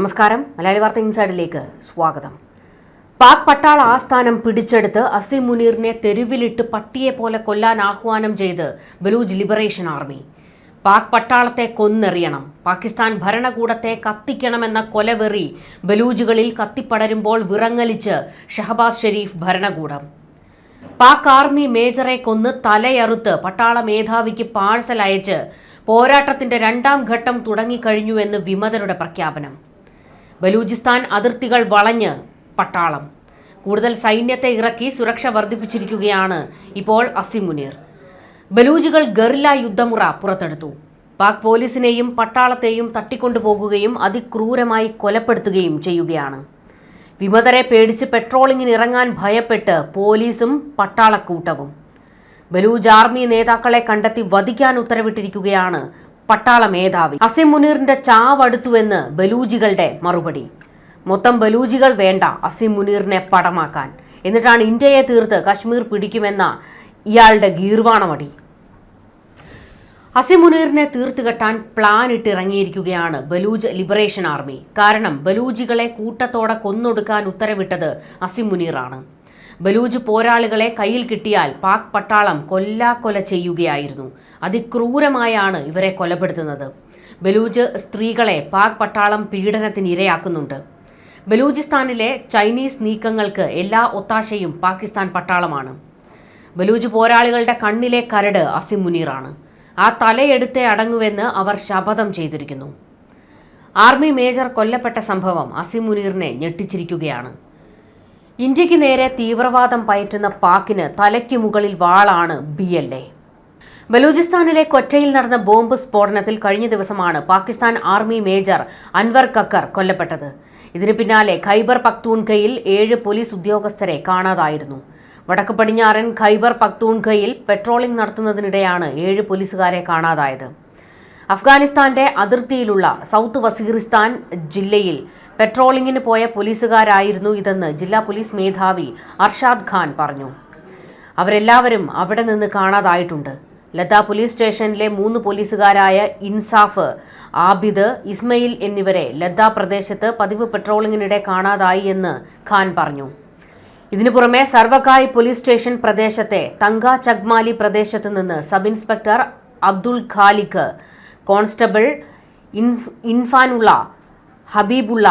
നമസ്കാരം. മലയാളി വാർത്ത ഇൻസൈഡിലേക്ക് സ്വാഗതം. പാക് പട്ടാള ആസ്ഥാനം പിടിച്ചെടുത്ത് അസിം മുനീറിനെ തെരുവിലിട്ട് പട്ടിയെ പോലെ കൊല്ലാൻ ആഹ്വാനം ചെയ്ത് ബലൂജ് ലിബറേഷൻ ആർമി. പാക് പട്ടാളത്തെ കൊന്നെറിയണം. പാകിസ്ഥാൻ ഭരണകൂടത്തെ കത്തിക്കണമെന്ന കൊലവെറി ബലൂജുകളിൽ കത്തിപ്പടരുമ്പോൾ വിറങ്ങലിച്ച് ഷഹബാസ് ഷെരീഫ് ഭരണകൂടം. പാക് ആർമി മേജറെ കൊന്ന് തലയറുത്ത് പട്ടാള മേധാവിക്ക് പാഴ്സൽ അയച്ച് പോരാട്ടത്തിന്റെ രണ്ടാം ഘട്ടം തുടങ്ങിക്കഴിഞ്ഞുവെന്ന് വിമതരുടെ പ്രഖ്യാപനം. ബലൂചിസ്ഥാൻ അതിർത്തികൾ വളഞ്ഞ് പട്ടാളം. കൂടുതൽ സൈന്യത്തെ ഇറക്കി സുരക്ഷ വർദ്ധിപ്പിച്ചിരിക്കുകയാണ് ഇപ്പോൾ അസിം മുനീർ. ബലൂജുകൾ ഗറില്ല യുദ്ധമുറ പുറത്തെടുത്തു. പാക് പോലീസിനെയും പട്ടാളത്തെയും തട്ടിക്കൊണ്ടുപോകുകയും അതിക്രൂരമായി കൊലപ്പെടുത്തുകയും ചെയ്യുകയാണ്. വിമതരെ പേടിച്ച് പെട്രോളിങ്ങിന് ഇറങ്ങാൻ ഭയപ്പെട്ട് പോലീസും പട്ടാളക്കൂട്ടവും. ബലൂജ് ആർമി നേതാക്കളെ കണ്ടെത്തി വധിക്കാൻ ഉത്തരവിട്ടിരിക്കുകയാണ് പട്ടാള മേധാവി അസിം മുനീറിന്റെ ചാവടുത്തുവെന്ന് ബലൂജികളുടെ മറുപടി. മൊത്തം ബലൂജികൾ വേണ്ട അസിം മുനീറിനെ പടമാക്കാൻ. എന്നിട്ടാണ് ഇന്ത്യയെ തീർത്ത് കശ്മീർ പിടിക്കുമെന്ന ഇയാളുടെ ഗീർവാണമടി. അസിം മുനീറിനെ തീർത്തുകെട്ടാൻ പ്ലാൻ ഇട്ടിറങ്ങിയിരിക്കുകയാണ് ബലൂജ് ലിബറേഷൻ ആർമി. കാരണം ബലൂജികളെ കൂട്ടത്തോടെ കൊന്നൊടുക്കാൻ ഉത്തരവിട്ടത് അസിം മുനീറാണ്. ബലൂജ് പോരാളികളെ കയ്യിൽ കിട്ടിയാൽ പാക് പട്ടാളം കൊല്ലാക്കൊല ചെയ്യുകയായിരുന്നു. അതിക്രൂരമായാണ് ഇവരെ കൊലപ്പെടുത്തുന്നത്. ബലൂജ് സ്ത്രീകളെ പാക് പട്ടാളം പീഡനത്തിന് ഇരയാക്കുന്നുണ്ട്. ബലൂചിസ്ഥാനിലെ ചൈനീസ് നീക്കങ്ങൾക്ക് എല്ലാ ഒത്താശയും പാകിസ്ഥാൻ പട്ടാളമാണ്. ബലൂജ് പോരാളികളുടെ കണ്ണിലെ കരട് അസിം മുനീറാണ്. ആ തലയെടുത്തേ അടങ്ങുവെന്ന് അവർ ശപഥം ചെയ്തിരിക്കുന്നു. ആർമി മേജർ കൊല്ലപ്പെട്ട സംഭവം അസിം മുനീറിനെ ഞെട്ടിച്ചിരിക്കുകയാണ്. ഇന്ത്യയ്ക്ക് നേരെ തീവ്രവാദം പയറ്റുന്ന പാക്കിന് തലയ്ക്ക് മുകളിൽ വാളാണ് ബി എൽ എ. ബലൂചിസ്ഥാനിലെ കൊറ്റയിൽ നടന്ന ബോംബ് സ്ഫോടനത്തിൽ കഴിഞ്ഞ ദിവസമാണ് പാകിസ്ഥാൻ ആർമി മേജർ അൻവർ കക്കർ കൊല്ലപ്പെട്ടത്. ഇതിനു പിന്നാലെ ഖൈബർ പക്തൂൺഖയിൽ ഏഴ് പോലീസ് ഉദ്യോഗസ്ഥരെ കാണാതായിരുന്നു. വടക്ക് പടിഞ്ഞാറൻ ഖൈബർ പക്തൂൺഖയിൽ പെട്രോളിംഗ് നടത്തുന്നതിനിടെയാണ് ഏഴ് പോലീസുകാരെ കാണാതായത്. അഫ്ഗാനിസ്ഥാന്റെ അതിർത്തിയിലുള്ള സൗത്ത് വസീറിസ്ഥാൻ ജില്ലയിൽ പെട്രോളിംഗിന് പോയ പോലീസുകാരായിരുന്നു ഇതെന്ന് ജില്ലാ പോലീസ് മേധാവി അർഷാദ് ഖാൻ പറഞ്ഞു. അവരെല്ലാവരും അവിടെ നിന്ന് കാണാതായിട്ടുണ്ട്. ലത പോലീസ് സ്റ്റേഷനിലെ മൂന്ന് പോലീസുകാരായ ഇൻസാഫ് ആബിദ് ഇസ്മയിൽ എന്നിവരെ ലത പ്രദേശത്ത് പതിവ് പെട്രോളിങ്ങിനിടെ കാണാതായി എന്ന് ഖാൻ പറഞ്ഞു. ഇതിനു പുറമെ സർവകായ് പോലീസ് സ്റ്റേഷൻ പ്രദേശത്തെ തങ്ക ചഗ്മാലി പ്രദേശത്ത് നിന്ന് sub inspector Abdul Khaliq constable ഇൻഫ് ഇൻഫാനുള്ള ഹബീബുള്ള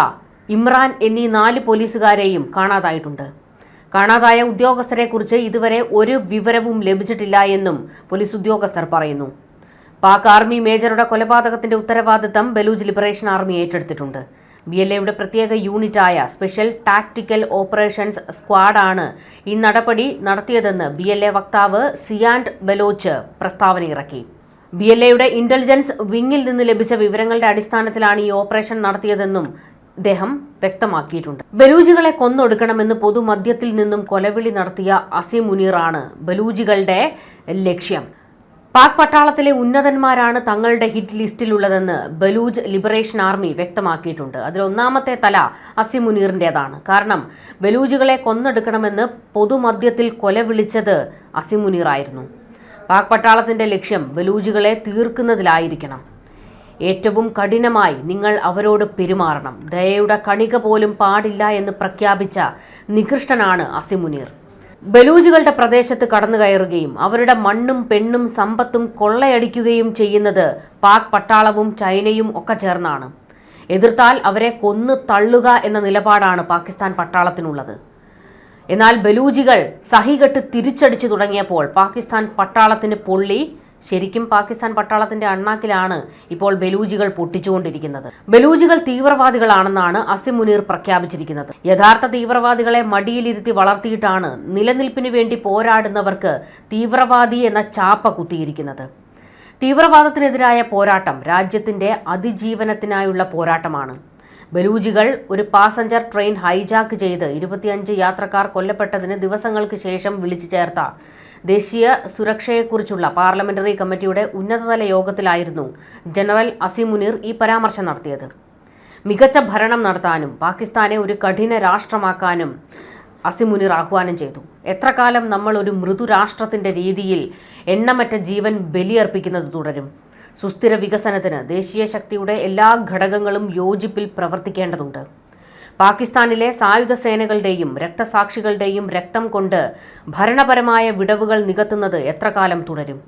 ഇമ്രാൻ എന്നീ നാല് പോലീസുകാരെയും കാണാതായിട്ടുണ്ട്. കാണാതായ ഉദ്യോഗസ്ഥരെക്കുറിച്ച് ഇതുവരെ ഒരു വിവരവും ലഭിച്ചിട്ടില്ല എന്നും പോലീസ് ഉദ്യോഗസ്ഥർ പറയുന്നു. പാക് ആർമി മേജറുടെ കൊലപാതകത്തിന്റെ ഉത്തരവാദിത്തം ബലൂജ് ലിബറേഷൻ ആർമി ഏറ്റെടുത്തിട്ടുണ്ട്. ബി എൽ എയുടെ പ്രത്യേക യൂണിറ്റായ സ്പെഷ്യൽ ടാക്ടിക്കൽ ഓപ്പറേഷൻസ് സ്ക്വാഡാണ് ഈ നടപടി നടത്തിയതെന്ന് ബി എൽ എ വക്താവ് സിയാൻഡ് ബലോച്ച് പ്രസ്താവന ഇറക്കി ബി എൽ എയുടെ ഇന്റലിജൻസ് വിങ്ങിൽ നിന്ന് ലഭിച്ച വിവരങ്ങളുടെ അടിസ്ഥാനത്തിലാണ് ഈ ഓപ്പറേഷൻ നടത്തിയതെന്നും അദ്ദേഹം വ്യക്തമാക്കിയിട്ടുണ്ട്. ബലൂജികളെ കൊന്നൊടുക്കണമെന്ന് പൊതുമധ്യത്തിൽ നിന്നും കൊലവിളി നടത്തിയ അസീം മുനീറാണ് ബലൂജികളുടെ ലക്ഷ്യം. പാക് പട്ടാളത്തിലെ ഉന്നതന്മാരാണ് തങ്ങളുടെ ഹിറ്റ് ലിസ്റ്റിലുള്ളതെന്ന് ബലൂജ് ലിബറേഷൻ ആർമി വ്യക്തമാക്കിയിട്ടുണ്ട്. അതിൽ ഒന്നാമത്തെ തല അസിമുനീറിന്റെതാണ് കാരണം ബലൂജികളെ കൊന്നെടുക്കണമെന്ന് പൊതുമധ്യത്തിൽ കൊലവിളിച്ചത് അസീം മുനീറായിരുന്നു. പാക് പട്ടാളത്തിന്റെ ലക്ഷ്യം ബലൂജുകളെ തീർക്കുന്നതിലായിരിക്കണം. ഏറ്റവും കഠിനമായി നിങ്ങൾ അവരോട് പെരുമാറണം. ദയയുടെ കണിക പോലും പാടില്ല എന്ന് പ്രഖ്യാപിച്ച നികൃഷ്ടനാണ് അസിമുനീർ. ബലൂജുകളുടെ പ്രദേശത്ത് കടന്നു കയറുകയും അവരുടെ മണ്ണും പെണ്ണും സമ്പത്തും കൊള്ളയടിക്കുകയും ചെയ്യുന്നത് പാക് പട്ടാളവും ചൈനയും ഒക്കെ ചേർന്നാണ്. എതിർത്താൽ അവരെ കൊന്നു തള്ളുക എന്ന നിലപാടാണ് പാകിസ്ഥാൻ പട്ടാളത്തിനുള്ളത്. എന്നാൽ ബലൂജികൾ സഹികെട്ട് തിരിച്ചടിച്ചു തുടങ്ങിയപ്പോൾ പാകിസ്ഥാൻ പട്ടാളത്തിന് പൊള്ളി ശരിക്കും പാകിസ്ഥാൻ പട്ടാളത്തിന്റെ അണ്ണാക്കിലാണ് ഇപ്പോൾ ബലൂജികൾ പൊട്ടിച്ചുകൊണ്ടിരിക്കുന്നത്. ബലൂജികൾ തീവ്രവാദികളാണെന്നാണ് അസിം മുനീർ പ്രഖ്യാപിച്ചിരിക്കുന്നത്. യഥാർത്ഥ തീവ്രവാദികളെ മടിയിലിരുത്തി വളർത്തിയിട്ടാണ് നിലനിൽപ്പിന് വേണ്ടി പോരാടുന്നവർക്ക് തീവ്രവാദി എന്ന ചാപ്പ കുത്തിയിരിക്കുന്നത്. തീവ്രവാദത്തിനെതിരായ പോരാട്ടം രാജ്യത്തിന്റെ അതിജീവനത്തിനായുള്ള പോരാട്ടമാണ്. ബലൂജികൾ ഒരു പാസഞ്ചർ ട്രെയിൻ ഹൈജാക്ക് ചെയ്ത് ഇരുപത്തിയഞ്ച് യാത്രക്കാർ കൊല്ലപ്പെട്ടതിന് ദിവസങ്ങൾക്ക് ശേഷം വിളിച്ചു ചേർത്ത. ദേശീയ സുരക്ഷയെക്കുറിച്ചുള്ള പാർലമെന്ററി കമ്മിറ്റിയുടെ ഉന്നതതല യോഗത്തിലായിരുന്നു ജനറൽ അസിമുനീർ ഈ പരാമർശം നടത്തിയത്. മികച്ച ഭരണം നടത്താനും പാകിസ്ഥാനെ ഒരു കഠിന രാഷ്ട്രമാക്കാനും അസിമുനിർ ആഹ്വാനം ചെയ്തു. എത്ര കാലം നമ്മൾ ഒരു മൃദുരാഷ്ട്രത്തിന്റെ രീതിയിൽ എണ്ണമറ്റ ജീവൻ ബലിയർപ്പിക്കുന്നത് തുടരും. സുസ്ഥിര വികസനത്തിന് ദേശീയ ശക്തിയുടെ എല്ലാ ഘടകങ്ങളും യോജിപ്പിൽ പ്രവർത്തിക്കേണ്ടതുണ്ട്. പാകിസ്ഥാനിലെ സായുധ സേനകളുടെയും രക്തസാക്ഷികളുടെയും രക്തം കൊണ്ട് ഭരണപരമായ വിടവുകൾ നികത്തുന്നത് എത്ര കാലം തുടരും?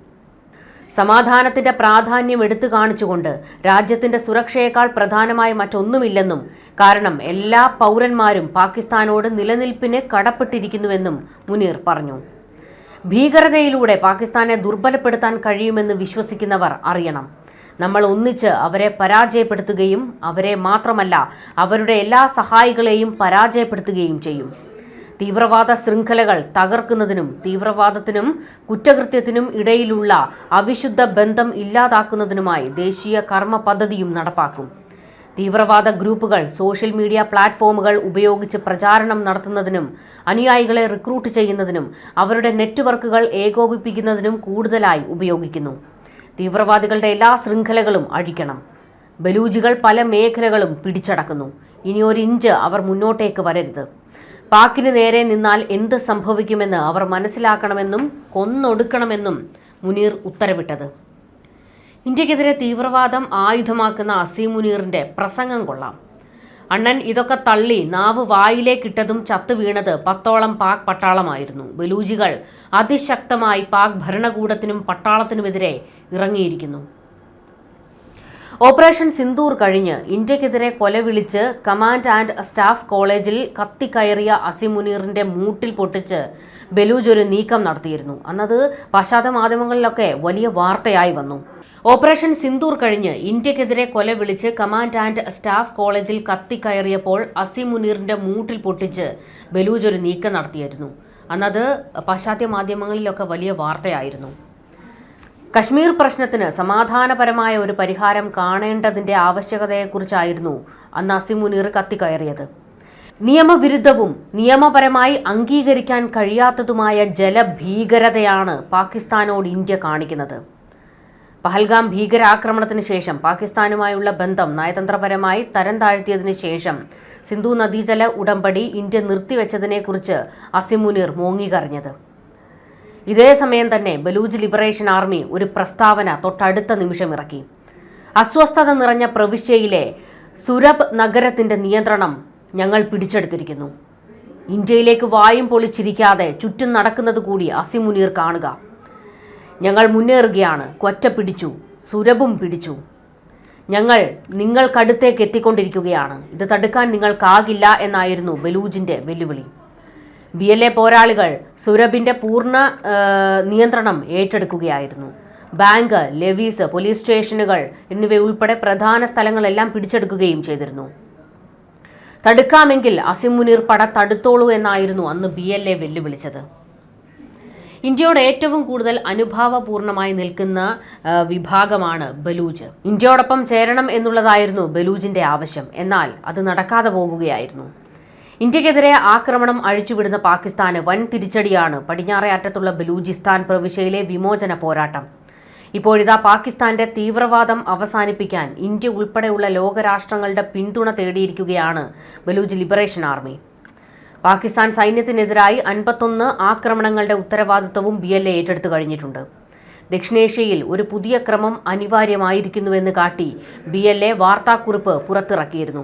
സമാധാനത്തിന്റെ പ്രാധാന്യം എടുത്തു കാണിച്ചുകൊണ്ട് രാജ്യത്തിന്റെ സുരക്ഷയേക്കാൾ പ്രധാനമായി മറ്റൊന്നുമില്ലെന്നും കാരണം എല്ലാ പൗരന്മാരും പാകിസ്ഥാനോട് നിലനിൽപ്പിന് കടപ്പെട്ടിരിക്കുന്നുവെന്നും മുനീർ പറഞ്ഞു. ഭീകരതയിലൂടെ പാകിസ്ഥാനെ ദുർബലപ്പെടുത്താൻ കഴിയുമെന്ന് വിശ്വസിക്കുന്നവർ അറിയണം. നമ്മൾ ഒന്നിച്ച് അവരെ പരാജയപ്പെടുത്തുകയും അവരെ മാത്രമല്ല അവരുടെ എല്ലാ സഹായികളെയും പരാജയപ്പെടുത്തുകയും ചെയ്യും. തീവ്രവാദ ശൃംഖലകൾ തകർക്കുന്നതിനും തീവ്രവാദത്തിനും കുറ്റകൃത്യത്തിനും ഇടയിലുള്ള അവിശുദ്ധ ബന്ധം ഇല്ലാതാക്കുന്നതിനുമായി ദേശീയ കർമ്മ പദ്ധതിയും നടപ്പാക്കും. തീവ്രവാദ ഗ്രൂപ്പുകൾ സോഷ്യൽ മീഡിയ പ്ലാറ്റ്ഫോമുകൾ ഉപയോഗിച്ച് പ്രചാരണം നടത്തുന്നതിനും അനുയായികളെ റിക്രൂട്ട് ചെയ്യുന്നതിനും അവരുടെ നെറ്റ്വർക്കുകൾ ഏകോപിപ്പിക്കുന്നതിനും കൂടുതലായി ഉപയോഗിക്കുന്നു. തീവ്രവാദികളുടെ എല്ലാ ശൃംഖലകളും അഴിക്കണം. ബലൂജികൾ പല മേഖലകളും പിടിച്ചടക്കുന്നു. ഇനി ഒരു ഇഞ്ച് അവർ മുന്നോട്ടേക്ക് വരരുത്. പാക്കിന് നേരെ നിന്നാൽ എന്ത് സംഭവിക്കുമെന്ന് അവർ മനസ്സിലാക്കണമെന്നും കൊന്നൊടുക്കണമെന്നും മുനീർ ഉത്തരവിട്ടത്. ഇന്ത്യക്കെതിരെ തീവ്രവാദം ആയുധമാക്കുന്ന അസീം മുനീറിന്റെ പ്രസംഗം കൊള്ളാം. അണ്ണൻ ഇതൊക്കെ തള്ളി നാവ് വായിലേക്കിട്ടതും ചത്തു വീണത് പത്തോളം പാക് പട്ടാളമായിരുന്നു. ബലൂജികൾ അതിശക്തമായി പാക് ഭരണകൂടത്തിനും പട്ടാളത്തിനുമെതിരെ ഇറങ്ങിയിരിക്കുന്നു. ഓപ്പറേഷൻ സിന്ദൂർ കഴിഞ്ഞ് ഇന്ത്യക്കെതിരെ കൊല വിളിച്ച് കമാൻഡ് ആൻഡ് സ്റ്റാഫ് കോളേജിൽ കത്തിക്കയറിയ അസിമുനീറിന്റെ മൂട്ടിൽ പൊട്ടിച്ച് ബലൂജ് ഒരു നീക്കം നടത്തിയിരുന്നു. അന്നത് പാശ്ചാത്യ മാധ്യമങ്ങളിലൊക്കെ വലിയ വാർത്തയായി വന്നു. ഓപ്പറേഷൻ സിന്ദൂർ കഴിഞ്ഞ് ഇന്ത്യക്കെതിരെ കൊല വിളിച്ച് കമാൻഡ് ആൻഡ് സ്റ്റാഫ് കോളേജിൽ കത്തിക്കയറിയപ്പോൾ അസിം മുനീറിന്റെ മൂട്ടിൽ പൊട്ടിച്ച് ബലൂജ് ഒരു നീക്കം നടത്തിയിരുന്നു. അന്നത് പാശ്ചാത്യ മാധ്യമങ്ങളിലൊക്കെ വലിയ വാർത്തയായിരുന്നു. കശ്മീർ പ്രശ്നത്തിന് സമാധാനപരമായ ഒരു പരിഹാരം കാണേണ്ടതിന്റെ ആവശ്യകതയെക്കുറിച്ചായിരുന്നു അന്ന് അസിം മുനീർ കത്തിക്കയറിയത് നിയമവിരുദ്ധവും നിയമപരമായി അംഗീകരിക്കാൻ കഴിയാത്തതുമായ ജലഭീകരതയാണ് പാകിസ്ഥാനോട് ഇന്ത്യ കാണിക്കുന്നത്. പഹൽഗാം ഭീകരാക്രമണത്തിന് ശേഷം പാകിസ്ഥാനുമായുള്ള ബന്ധം നയതന്ത്രപരമായി തരം താഴ്ത്തിയതിനു ശേഷം സിന്ധു നദീജല ഉടമ്പടി ഇന്ത്യ നിർത്തിവെച്ചതിനെക്കുറിച്ച് അസിമുനിർ മുനീർ മോങ്ങിക്കറിഞ്ഞത് ഇതേ സമയം തന്നെ ബലൂജ് ലിബറേഷൻ ആർമി ഒരു പ്രസ്താവന തൊട്ടടുത്ത നിമിഷം ഇറക്കി. അസ്വസ്ഥത നിറഞ്ഞ പ്രവിശ്യയിലെ സുരബ് നഗരത്തിന്റെ നിയന്ത്രണം ഞങ്ങൾ പിടിച്ചെടുത്തിരിക്കുന്നു. ഇന്ത്യയിലേക്ക് വായും പൊളിച്ചിരിക്കാതെ ചുറ്റും നടക്കുന്നത് കൂടി അസിമുനീർ കാണുക. ഞങ്ങൾ മുന്നേറുകയാണ്. കൊറ്റ പിടിച്ചു. സുരഭും പിടിച്ചു. ഞങ്ങൾ നിങ്ങൾക്കടുത്തേക്ക് എത്തിക്കൊണ്ടിരിക്കുകയാണ്. ഇത് തടുക്കാൻ നിങ്ങൾക്കാകില്ല എന്നായിരുന്നു ബലൂജിന്റെ വെല്ലുവിളി. ബി എൽ എ പോരാളികൾ സുരഭിന്റെ പൂർണ നിയന്ത്രണം ഏറ്റെടുക്കുകയായിരുന്നു. ബാങ്ക് ലെവീസ് പോലീസ് സ്റ്റേഷനുകൾ എന്നിവയുൾപ്പെടെ പ്രധാന സ്ഥലങ്ങളെല്ലാം പിടിച്ചെടുക്കുകയും ചെയ്തിരുന്നു. തടുക്കാമെങ്കിൽ അസിം മുനീർ പട തടുത്തോളൂ എന്നായിരുന്നു അന്ന് ബി എൽ എ വെല്ലുവിളിച്ചത്. ഇന്ത്യയോട് ഏറ്റവും കൂടുതൽ അനുഭാവപൂർണമായി നിൽക്കുന്ന വിഭാഗമാണ് ബലൂജ്. ഇന്ത്യയോടൊപ്പം ചേരണം എന്നുള്ളതായിരുന്നു ബലൂജിന്റെ ആവശ്യം. എന്നാൽ അത് നടക്കാതെ പോകുകയായിരുന്നു. ഇന്ത്യക്കെതിരെ ആക്രമണം അഴിച്ചുവിടുന്ന പാകിസ്ഥാന് വൻ തിരിച്ചടിയാണ് പടിഞ്ഞാറേ അറ്റത്തുള്ള ബലൂചിസ്ഥാൻ പ്രവിശ്യയിലെ വിമോചന പോരാട്ടം. ഇപ്പോഴിതാ പാകിസ്ഥാന്റെ തീവ്രവാദം അവസാനിപ്പിക്കാൻ ഇന്ത്യ ഉൾപ്പെടെയുള്ള ലോകരാഷ്ട്രങ്ങളുടെ പിന്തുണ തേടിയിരിക്കുകയാണ് ബലൂജ് ലിബറേഷൻ ആർമി. പാകിസ്ഥാൻ സൈന്യത്തിനെതിരായി അൻപത്തൊന്ന് ആക്രമണങ്ങളുടെ ഉത്തരവാദിത്വവും ബി എൽ എ ഏറ്റെടുത്തു കഴിഞ്ഞിട്ടുണ്ട്. ദക്ഷിണേഷ്യയിൽ ഒരു പുതിയ ക്രമം അനിവാര്യമായിരിക്കുന്നുവെന്ന് കാട്ടി ബി എൽ എ വാർത്താക്കുറിപ്പ് പുറത്തിറക്കിയിരുന്നു.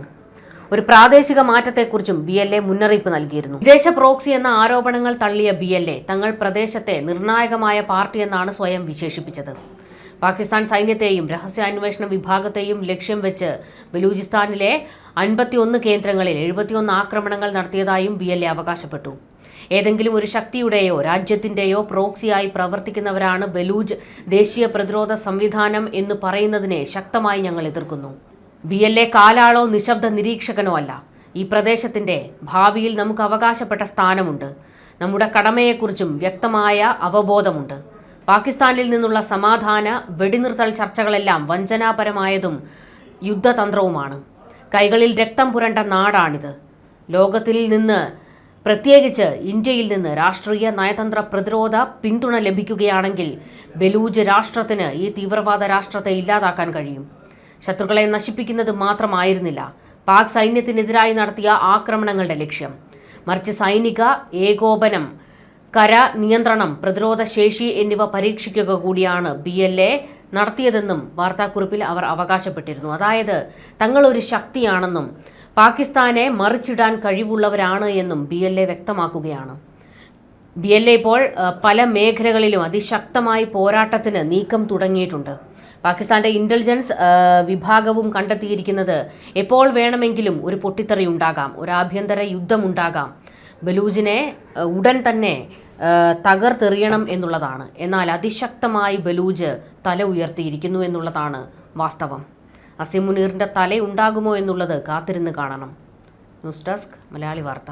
ഒരു പ്രാദേശിക മാറ്റത്തെക്കുറിച്ചും ബി എൽ എ മുന്നറിയിപ്പ് നൽകിയിരുന്നു. വിദേശ പ്രോക്സി എന്ന ആരോപണങ്ങൾ തള്ളിയ ബി എൽ എ തങ്ങൾ പ്രദേശത്തെ നിർണായകമായ പാർട്ടിയെന്നാണ് സ്വയം വിശേഷിപ്പിച്ചത്. പാകിസ്ഥാൻ സൈന്യത്തെയും രഹസ്യാന്വേഷണ വിഭാഗത്തെയും ലക്ഷ്യം വെച്ച് ബലൂചിസ്ഥാനിലെ അൻപത്തിയൊന്ന് കേന്ദ്രങ്ങളിൽ എഴുപത്തിയൊന്ന് ആക്രമണങ്ങൾ നടത്തിയതായും ബി എൽ എ അവകാശപ്പെട്ടു. ഏതെങ്കിലും ഒരു ശക്തിയുടെയോ രാജ്യത്തിന്റെയോ പ്രോക്സിയായി പ്രവർത്തിക്കുന്നവരാണ് ബലൂജ് ദേശീയ പ്രതിരോധ സംവിധാനം എന്ന് പറയുന്നതിനെ ശക്തമായി ഞങ്ങൾ എതിർക്കുന്നു. ബി എൽ എ കാലാളോ നിശബ്ദ നിരീക്ഷകനോ അല്ല. ഈ പ്രദേശത്തിന്റെ ഭാവിയിൽ നമുക്ക് അവകാശപ്പെട്ട സ്ഥാനമുണ്ട്. നമ്മുടെ കടമയെക്കുറിച്ചും വ്യക്തമായ അവബോധമുണ്ട്. പാകിസ്ഥാനിൽ നിന്നുള്ള സമാധാന വെടിനിർത്തൽ ചർച്ചകളെല്ലാം വഞ്ചനാപരമായതും യുദ്ധതന്ത്രവുമാണ്. കൈകളിൽ രക്തം പുരണ്ട നാടാണിത്. ലോകത്തിൽ നിന്ന് പ്രത്യേകിച്ച് ഇന്ത്യയിൽ നിന്ന് രാഷ്ട്രീയ നയതന്ത്ര പ്രതിരോധ പിന്തുണ ലഭിക്കുകയാണെങ്കിൽ ബലൂജ് രാഷ്ട്രത്തിന് ഈ തീവ്രവാദ രാഷ്ട്രത്തെ ഇല്ലാതാക്കാൻ കഴിയും. ശത്രുക്കളെ നശിപ്പിക്കുന്നത് മാത്രമായിരുന്നില്ല. പാക് സൈന്യത്തിനെതിരായി നടത്തിയ ആക്രമണങ്ങളുടെ ലക്ഷ്യം. മറിച്ച് സൈനിക ഏകോപനം കര നിയന്ത്രണം പ്രതിരോധ ശേഷി എന്നിവ പരീക്ഷിക്കുക കൂടിയാണ് ബി എൽ എ നടത്തിയതെന്നും വാർത്താക്കുറിപ്പിൽ അവർ അവകാശപ്പെട്ടിരുന്നു. അതായത് തങ്ങളൊരു ശക്തിയാണെന്നും പാകിസ്ഥാനെ മറിച്ചിടാൻ കഴിവുള്ളവരാണ് എന്നും ബി എൽ എ വ്യക്തമാക്കുകയാണ്. ബി എൽ എ ഇപ്പോൾ പല മേഖലകളിലും അതിശക്തമായി പോരാട്ടത്തിന് നീക്കം തുടങ്ങിയിട്ടുണ്ട്. പാകിസ്ഥാന്റെ ഇന്റലിജൻസ് വിഭാഗവും കണ്ടെത്തിയിരിക്കുന്നത് എപ്പോൾ വേണമെങ്കിലും ഒരു പൊട്ടിത്തെറി ഉണ്ടാകാം ഒരു ആഭ്യന്തര യുദ്ധമുണ്ടാകാം ബലൂജിനെ ഉടൻ തന്നെ തകർത്തെറിയണം എന്നുള്ളതാണ്. എന്നാൽ അതിശക്തമായി ബലൂജ് തല ഉയർത്തിയിരിക്കുന്നു എന്നുള്ളതാണ് വാസ്തവം. അസിം മുനീറിന്റെ തല ഉണ്ടാകുമോ എന്നുള്ളത് കാത്തിരുന്ന് കാണണം. ന്യൂസ് ഡെസ്ക് മലയാളി വാർത്ത.